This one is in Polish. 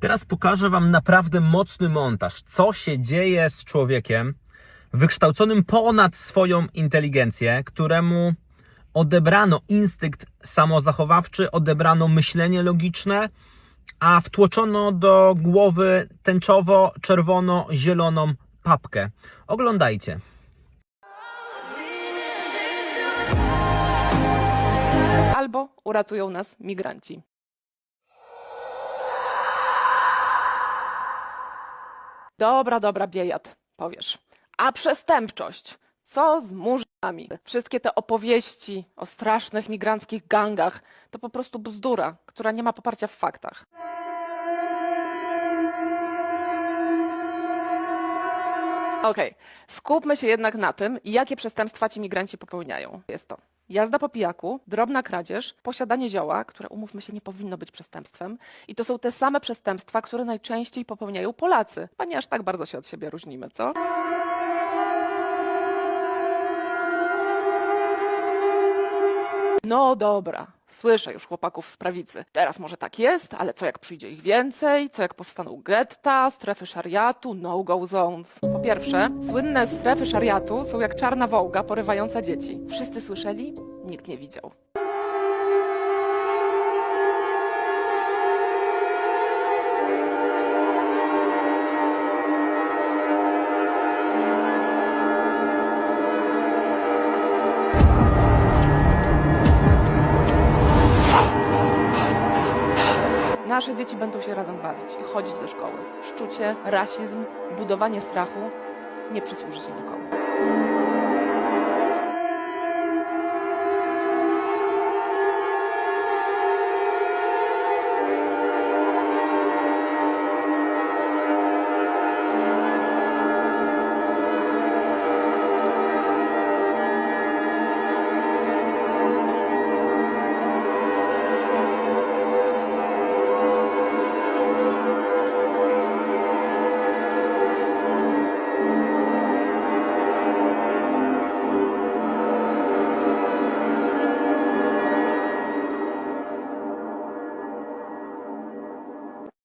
Teraz pokażę Wam naprawdę mocny montaż. Co się dzieje z człowiekiem wykształconym ponad swoją inteligencję, któremu odebrano instynkt samozachowawczy, odebrano myślenie logiczne, a wtłoczono do głowy tęczowo-czerwono-zieloną papkę. Oglądajcie. albo uratują nas migranci. Dobra, dobra, Biejat, powiesz. A przestępczość? Co z murzynami? Wszystkie te opowieści o strasznych migranckich gangach to po prostu bzdura, która nie ma poparcia w faktach. Okej, skupmy się jednak na tym, jakie przestępstwa ci migranci popełniają. Jest to jazda po pijaku, drobna kradzież, posiadanie zioła, które umówmy się nie powinno być przestępstwem. I to są te same przestępstwa, które najczęściej popełniają Polacy. Panie aż tak bardzo się od siebie różnimy, co? No dobra, słyszę już chłopaków z prawicy. Teraz może tak jest, ale co jak przyjdzie ich więcej? Co jak powstaną getta, strefy szariatu, no-go zones? Po pierwsze, słynne strefy szariatu są jak czarna wołga porywająca dzieci. Wszyscy słyszeli? Nikt nie widział. Nasze dzieci będą się razem bawić i chodzić do szkoły. Szczucie, rasizm, budowanie strachu nie przysłuży się nikomu.